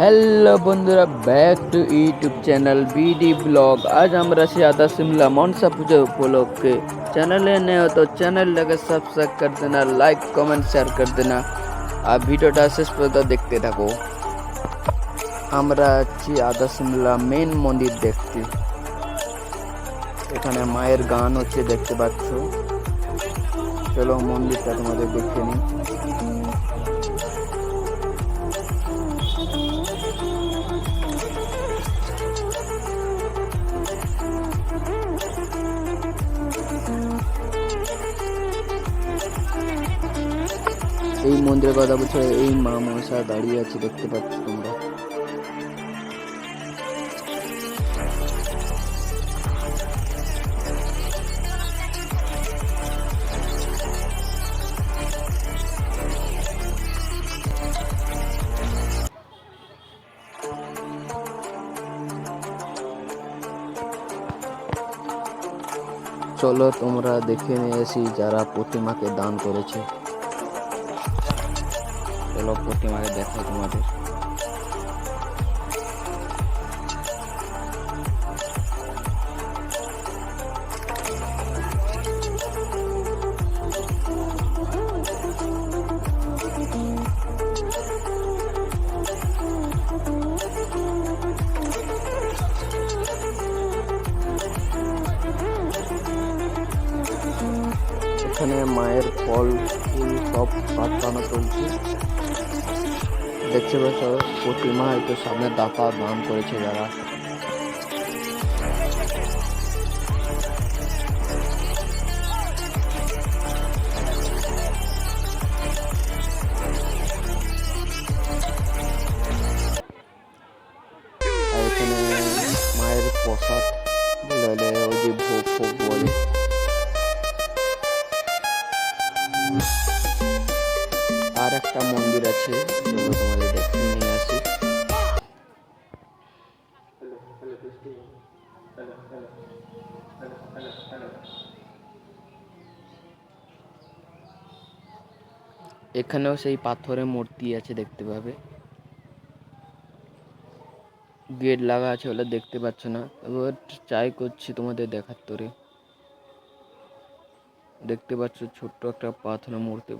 Hello বন্ধুরা back to YouTube channel BD blog আজ আমরা সিয়াদা সিমলা মনসা পুজো উপলক্ষে। চ্যানেলে নেই তো চ্যানেলটাকে সাবস্ক্রাইব কর দেনা লাইক কমেন্ট শেয়ার কর দেনা। আর ভিডিওটা শেষ পর্যন্ত দেখতে থাকো। আমরা আছি আদা সিমলা মেন মন্দির দেখতে। এখানে মায়ের গান হচ্ছে, দেখতে পাচ্ছ। চলো মন্দিরটা তোমাদের দেখে নিই। এই মন্দিরের কথা বলছো, এই মা মশা দাঁড়িয়ে আছে, দেখতে পাচ্ছ তোমরা। চলো তোমরা দেখে নিয়ে এসি যারা প্রতিমাকে দান করেছে। চলো প্রতিমাকে দেখাই তোমাদের। এখানে মায়ের ফল, ফুল সব পাঠানো চলছে। দেখতে পাচ্ছ, প্রতিমা হয়তো সামনে দাতা দান করেছে যারা। এখানে মায়ের প্রসাদ ওই যে ভোগ একটা মন্দির আছে দেখতে এখানেও সেই পাথরের মূর্তি আছে, দেখতে পাবে। গেট লাগা আছে বলে দেখতে পাচ্ছ না। এবার ট্রাই করছি তোমাদের দেখার তোরে। দেখতে পাচ্ছ ছোট্ট একটা পাথরের মূর্তি।